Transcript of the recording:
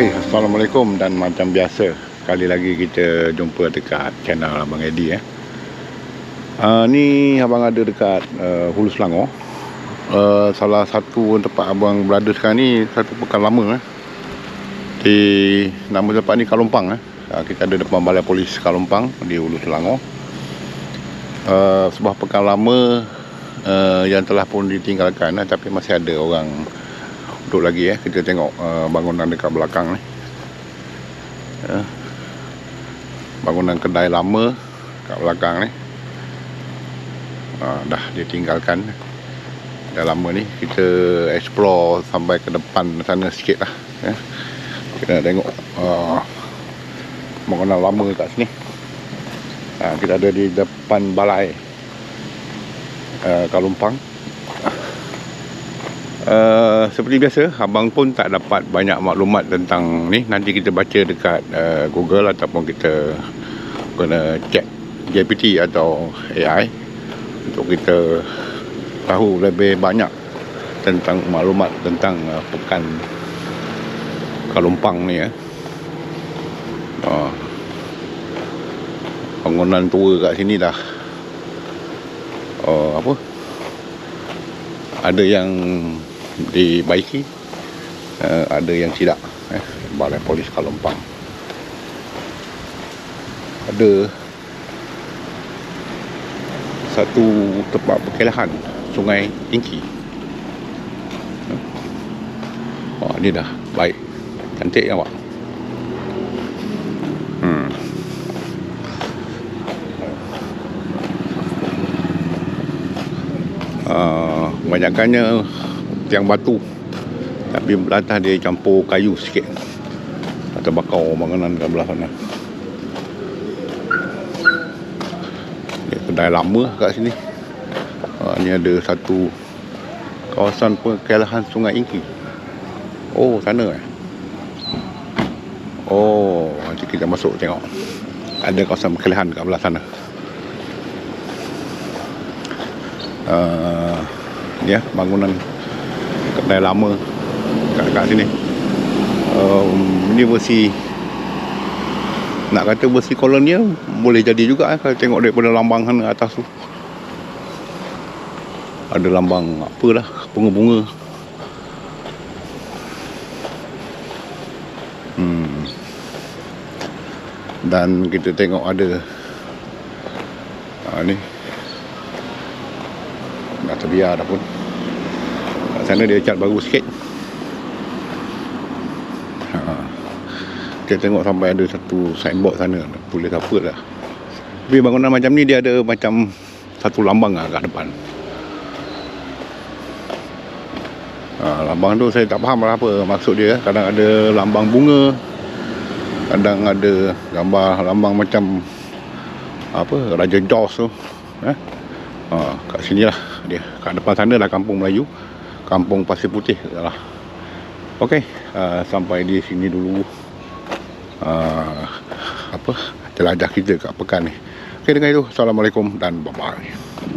Assalamualaikum dan macam biasa Kali lagi kita jumpa dekat channel Abang Edi eh. Uh, ni abang ada dekat uh, Hulu Selangor uh, Salah satu tempat abang berada sekarang ni Satu pekan lama eh. Di nama tempat ni Kalumpang eh. uh, Kita ada depan balai polis Kalumpang Di Hulu Selangor uh, Sebuah pekan lama uh, Yang telah pun ditinggalkan eh. Tapi masih ada orang duduk lagi eh. Kita tengok uh, bangunan dekat belakang ni ya. bangunan kedai lama kat belakang ni ha, dah ditinggalkan dah lama ni kita explore sampai ke depan sana sikit lah ya. kita nak tengok uh, bangunan lama kat sini ha, kita ada di depan balai uh, Kalumpang Uh, seperti biasa, abang pun tak dapat banyak maklumat tentang ni. Nanti kita baca dekat uh, Google ataupun kita guna check GPT atau AI untuk kita tahu lebih banyak tentang maklumat tentang uh, pekan Kalumpang ni ya. Uh, bangunan tua kat sini dah uh, apa? Ada yang dibaiki uh, ada yang tidak eh, balai polis Kalumpang ada satu tempat perkelahan sungai Ingki Wah, ni dah baik cantik ya pak hmm. Uh, banyakkannya tiang batu. Tapi atas dia campur kayu sikit. Atau bakau bangunan kat belah sana. Ni kedai lama kat sini. Ha, ni ada satu kawasan perkelahan sungai Ingki. Oh sana eh? Oh nanti kita masuk tengok. Ada kawasan perkelahan kat belah sana. Uh, ya bangunan kedai lama kat, kat sini. Um, ni versi nak kata versi kolonial boleh jadi juga eh, kalau tengok daripada lambang sana atas tu. Ada lambang apalah bunga-bunga. Hmm. dan kita tengok ada ha, ni. Dah terbiar dah pun sana dia cat baru sikit. Ha. kita tengok sampai ada satu signboard sana. Tulis apa lah. Tapi bangunan macam ni dia ada macam satu lambang lah kat depan. Ha, lambang tu saya tak faham lah apa maksud dia. Kadang ada lambang bunga kadang ada gambar lambang macam apa Raja Jaws tu. Eh? ha, kat sini lah dia. Kat depan sana lah kampung Melayu kampung Pasir Putih lah. Okey, uh, sampai di sini dulu. Uh, apa? Jelajah kita kat pekan ni. Okey dengan itu, Assalamualaikum dan bye-bye.